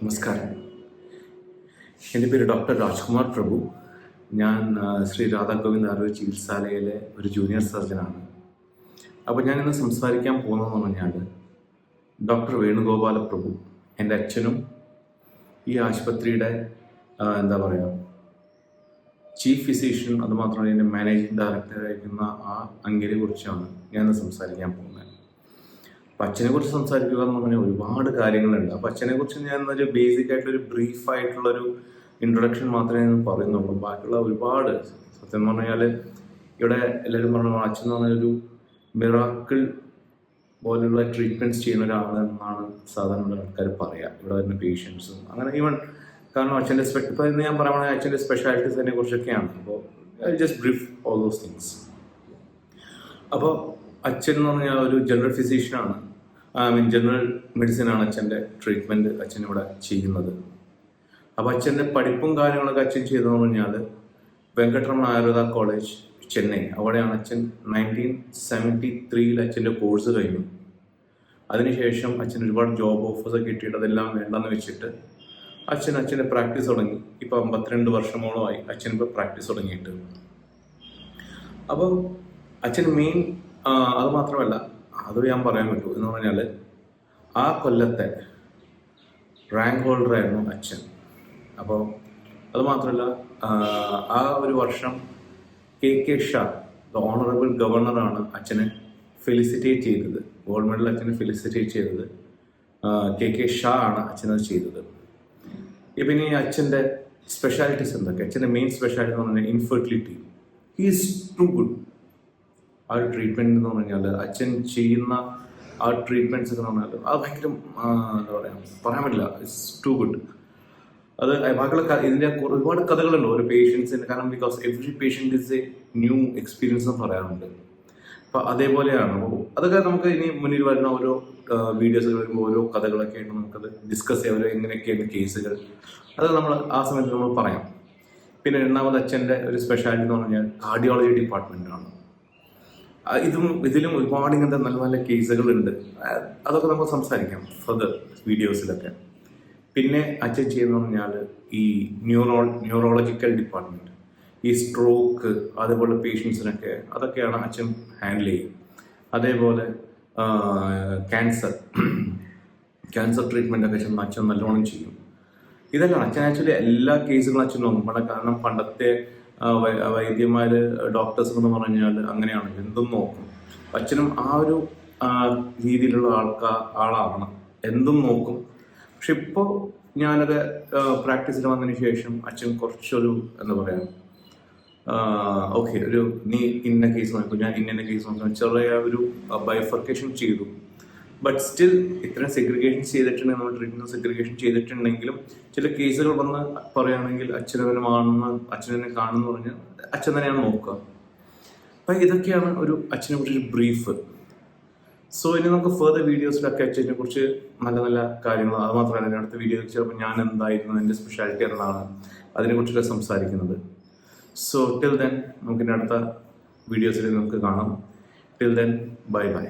നമസ്കാരം. എന്റെ പേര് ഡോക്ടർ രാജ്കുമാർ പ്രഭു. ഞാൻ ശ്രീ രാധാ ഗോവിന്ദ് ആരോഗ്യ ചികിത്സാലയയിലെ ഒരു ജൂനിയർ സർജനാണ്. അപ്പോൾ ഞാൻ ഇന്ന് സംസാരിക്കാൻ പോകുന്നതെന്ന് പറഞ്ഞാൽ ഡോക്ടർ വേണുഗോപാല പ്രഭു എന്റെ അച്ഛനും ഈ ആശുപത്രിയുടെ എന്താ പറയുക ചീഫ് ഫിസിഷ്യൻ അതുമാത്രമല്ല എന്റെ മാനേജിംഗ് ഡയറക്ടറായിരിക്കുന്ന ആ അങ്കിനെ കുറിച്ചാണ് ഞാൻ സംസാരിക്കാൻ പോകുന്നത്. അച്ഛനെ കുറിച്ച് സംസാരിക്കുക എന്ന് പറഞ്ഞാൽ ഒരുപാട് കാര്യങ്ങളുണ്ട്. അപ്പൊ അച്ഛനെ കുറിച്ച് ഞാൻ ഒരു ബേസിക് ആയിട്ടൊരു ബ്രീഫ് ആയിട്ടുള്ള ഒരു ഇൻട്രൊഡക്ഷൻ മാത്രമേ ഞാൻ പറയുന്നുള്ളൂ. ബാക്കിയുള്ള ഒരുപാട് സത്യം പറഞ്ഞാൽ ഇവിടെ എല്ലാവരും പറഞ്ഞു അച്ഛൻ എന്ന് പറഞ്ഞൊരു മിറാക്കിൾ പോലുള്ള ട്രീറ്റ്മെന്റ്സ് ചെയ്യുന്ന ഒരാളെന്നാണ് സാധാരണ ആൾക്കാർ പറയാ. ഇവിടെ വരുന്ന പേഷ്യൻസും അങ്ങനെ ഈവൻ കാരണം അച്ഛന്റെ സ്പെ ഇപ്പോൾ ഇന്ന് ഞാൻ പറയുകയാണെങ്കിൽ അച്ഛന്റെ സ്പെഷ്യാലിറ്റീസിനെ കുറിച്ചൊക്കെയാണ്. അപ്പോൾ just brief all those things അപ്പോൾ അച്ഛൻ എന്ന് പറഞ്ഞാൽ ഒരു ജനറൽ ഫിസിഷ്യനാണ് ഐ മീൻ ജനറൽ മെഡിസിൻ ആണ് അച്ഛന്റെ ട്രീറ്റ്മെന്റ് അച്ഛൻ ഇവിടെ ചെയ്യുന്നത്. അപ്പോൾ അച്ഛന്റെ പഠിപ്പും കാര്യങ്ങളൊക്കെ അച്ഛൻ ചെയ്തതെന്ന് പറഞ്ഞാൽ വെങ്കട്ടരമണ ആയുർവേദ കോളേജ് ചെന്നൈ. അവിടെയാണ് അച്ഛൻ നയന്റീൻ സെവന്റി ത്രീയിൽ അച്ഛന്റെ കോഴ്സ് കഴിഞ്ഞു. അതിനുശേഷം അച്ഛൻ ഒരുപാട് ജോബ് ഓഫേഴ്സ് കിട്ടിയിട്ട് അതെല്ലാം വേണ്ടെന്ന് വെച്ചിട്ട് അച്ഛൻ അച്ഛന്റെ പ്രാക്ടീസ് തുടങ്ങി. ഇപ്പോൾ അമ്പത്തിരണ്ട് വർഷമോളമായി അച്ഛൻ ഇപ്പോൾ പ്രാക്ടീസ് തുടങ്ങിയിട്ട്. അപ്പോൾ അച്ഛൻ മെയിൻ അത് മാത്രമല്ല അത് ഞാൻ പറയാൻ പറ്റൂ. എന്ന് പറഞ്ഞാൽ ആ കൊല്ലത്തെ റാങ്ക് ഹോൾഡറായിരുന്നു അച്ഛൻ. അപ്പോൾ അത് മാത്രമല്ല ആ, ഒരു വർഷം K K Shah the honourable ഗവർണറാണ് അച്ഛനെ ഫെലിസിറ്റേറ്റ് ചെയ്തത്. ഗോൾഡ് മെഡൽ അച്ഛനെ ഫെലിസിറ്റേറ്റ് ചെയ്തത് കെ കെ ഷാ ആണ് അച്ഛനത് ചെയ്തത്. ഇപ്പം ഈ അച്ഛന്റെ സ്പെഷ്യാലിറ്റീസ് എന്തൊക്കെ? അച്ഛന്റെ മെയിൻ സ്പെഷ്യാലിറ്റി എന്ന് പറഞ്ഞാൽ ഇൻഫെർട്ടിലിറ്റി ഹീസ് ടു ഗുഡ് ആ ഒരു ട്രീറ്റ്മെന്റ് എന്ന് പറഞ്ഞാൽ അച്ഛൻ ചെയ്യുന്ന ആ ട്രീറ്റ്മെന്റ്സ് എന്ന് പറഞ്ഞാൽ അത് ഭയങ്കര എന്താ പറയുക പറയാൻ പറ്റില്ല. ഇറ്റ്സ് ടു ഗുഡ് അത് ബാക്കിയുള്ള ഇതിന്റെ ഒരുപാട് കഥകളുണ്ട് ഒരു പേഷ്യൻസിന് കാരണം because every patient is a new experience എന്ന് പറയാറുണ്ട്. അപ്പൊ അതേപോലെയാണ്. അതൊക്കെ നമുക്ക് ഇനി മുന്നിൽ വരുന്ന ഓരോ വീഡിയോസ് വരുമ്പോൾ ഓരോ കഥകളൊക്കെ ആയിട്ട് നമുക്കത് ഡിസ്കസ് ചെയ്യാം. ഓരോ എങ്ങനെയൊക്കെയാണ് കേസുകൾ അത് നമ്മൾ ആ സമയത്ത് നമ്മൾ പറയാം. പിന്നെ രണ്ടാമത് അച്ഛന്റെ ഒരു സ്പെഷ്യാലിറ്റി എന്ന് പറഞ്ഞാൽ കാർഡിയോളജി ഡിപ്പാർട്ട്മെന്റ് ആണ്. ഇതും ഇതിലും ഒരുപാട് ഇങ്ങനത്തെ നല്ല നല്ല കേസുകളുണ്ട്. അതൊക്കെ നമുക്ക് സംസാരിക്കാം ഫർദർ വീഡിയോസിലൊക്കെ പിന്നെ അച്ഛൻ ചെയ്യുന്ന പറഞ്ഞാൽ ഈ ന്യൂറോ ന്യൂറോളജിക്കൽ ഡിപ്പാർട്ട്മെന്റ് ഈ സ്ട്രോക്ക് അതേപോലെ പേഷ്യൻസിനൊക്കെ അതൊക്കെയാണ് അച്ഛൻ ഹാൻഡിൽ ചെയ്യും. അതേപോലെ ക്യാൻസർ ക്യാൻസർ ട്രീറ്റ്മെന്റ് ഒക്കെ അച്ഛൻ നല്ലോണം ചെയ്യും. ഇതെല്ലാം അച്ഛൻ ആക്ച്വലി എല്ലാ കേസുകളും അച്ഛൻ നോക്കും. കാരണം പണ്ടത്തെ വൈദ്യന്മാര് ഡോക്ടേഴ്സ് എന്ന് പറഞ്ഞാൽ അങ്ങനെയാണ്. എന്തും നോക്കും. അച്ഛനും ആ ഒരു രീതിയിലുള്ള ആൾക്കാർ ആളാണ് എന്തും നോക്കും. പക്ഷെ ഇപ്പോൾ ഞാനത് പ്രാക്ടീസിൽ വന്നതിന് ശേഷം അച്ഛൻ കുറച്ചൊരു എന്താ പറയാ ഓക്കെ ഒരു നീ ഇന്ന കേസ് നോക്കും ഞാൻ ഇന്ന കേസ് നോക്കും ചെറിയ ഒരു ബൈഫർക്കേഷൻ ചെയ്തു. ബട്ട് സ്റ്റിൽ ഇത്രയും സെഗ്രിഗേഷൻ ചെയ്തിട്ടുണ്ടെങ്കിൽ നമ്മൾ ട്രീറ്റ്മെന്റ് സെഗ്രിഗേഷൻ ചെയ്തിട്ടുണ്ടെങ്കിലും ചില കേസുകൾ വന്ന് പറയുകയാണെങ്കിൽ അച്ഛനവനുമാണെന്ന് അച്ഛനെ കാണുന്നു പറഞ്ഞ് അച്ഛൻ തന്നെയാണ് നോക്കുക. അപ്പൊ ഇതൊക്കെയാണ് ഒരു അച്ഛനെ കുറിച്ചൊരു ബ്രീഫ് സോ ഇനി നമുക്ക് ഫെർദർ വീഡിയോസിലൊക്കെ അച്ഛനെ കുറിച്ച് നല്ല നല്ല കാര്യങ്ങൾ അത് മാത്രമല്ല ഇനി അടുത്ത വീഡിയോ ചിലപ്പോൾ ഞാൻ എന്തായിരുന്നു എന്റെ സ്പെഷ്യാലിറ്റി എന്താണ് അതിനെക്കുറിച്ചൊക്കെ സംസാരിക്കുന്നത്. സോ ടിൽ ദെൻ നമുക്ക് അടുത്ത വീഡിയോസിൽ നമുക്ക് കാണാം. Till then bye bye